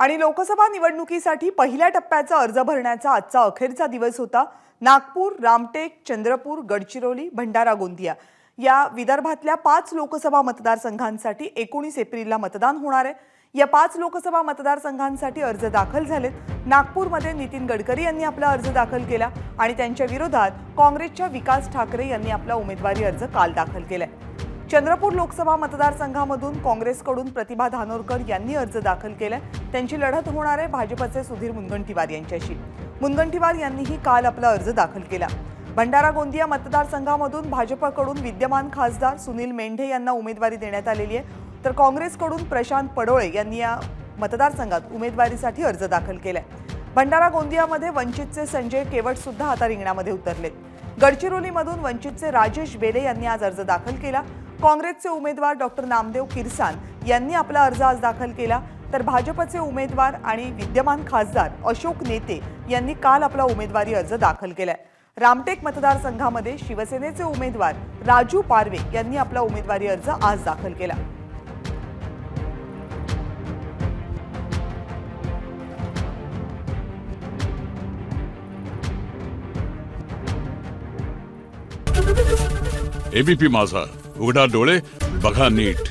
आणि लोकसभा निवडणुकीसाठी पहिल्या टप्प्याचा अर्ज भरण्याचा आजचा अखेरचा दिवस होता. नागपूर रामटेक चंद्रपूर गडचिरोली भंडारा गोंदिया या विदर्भातल्या पाच लोकसभा मतदारसंघांसाठी एकोणीस एप्रिलला मतदान होणार आहे. या पाच लोकसभा मतदारसंघांसाठी अर्ज दाखल झालेत. नागपूरमध्ये नितीन गडकरी यांनी आपला अर्ज दाखल केला आणि त्यांच्या विरोधात काँग्रेसच्या विकास ठाकरे यांनी आपला उमेदवारी अर्ज काल दाखल केलाय. चंद्रपूर लोकसभा मतदारसंघामधून काँग्रेसकडून प्रतिभा धानोरकर यांनी अर्ज दाखल केलाय. त्यांची लढत होणार आहे भाजपचे सुधीर मुनगंटीवार यांच्याशी. मुनगंटीवार यांनीही काल आपला अर्ज दाखल केला. भंडारा गोंदिया मतदारसंघामधून भाजपकडून विद्यमान खासदार सुनील मेंढे यांना उमेदवारी देण्यात आलेली आहे. तर काँग्रेसकडून प्रशांत पडोळे यांनी या मतदारसंघात उमेदवारीसाठी अर्ज दाखल केलाय. भंडारा गोंदियामध्ये वंचितचे संजय केवट सुद्धा आता रिंगणामध्ये उतरलेत. गडचिरोलीमधून वंचितचे राजेश बेले यांनी आज अर्ज दाखल केला. काँग्रेसचे उमेदवार डॉक्टर नामदेव किरसान यांनी आपला अर्ज आज दाखल केला. तर भाजपचे उमेदवार आणि विद्यमान खासदार अशोक नेते यांनी काल आपला उमेदवारी अर्ज दाखल केलाय. रामटेक मतदारसंघामध्ये शिवसेनेचे उमेदवार राजू पारवे यांनी आपला उमेदवारी अर्ज आज दाखल केला. एबीपी माझा. उघडा डोळे बघा नीट.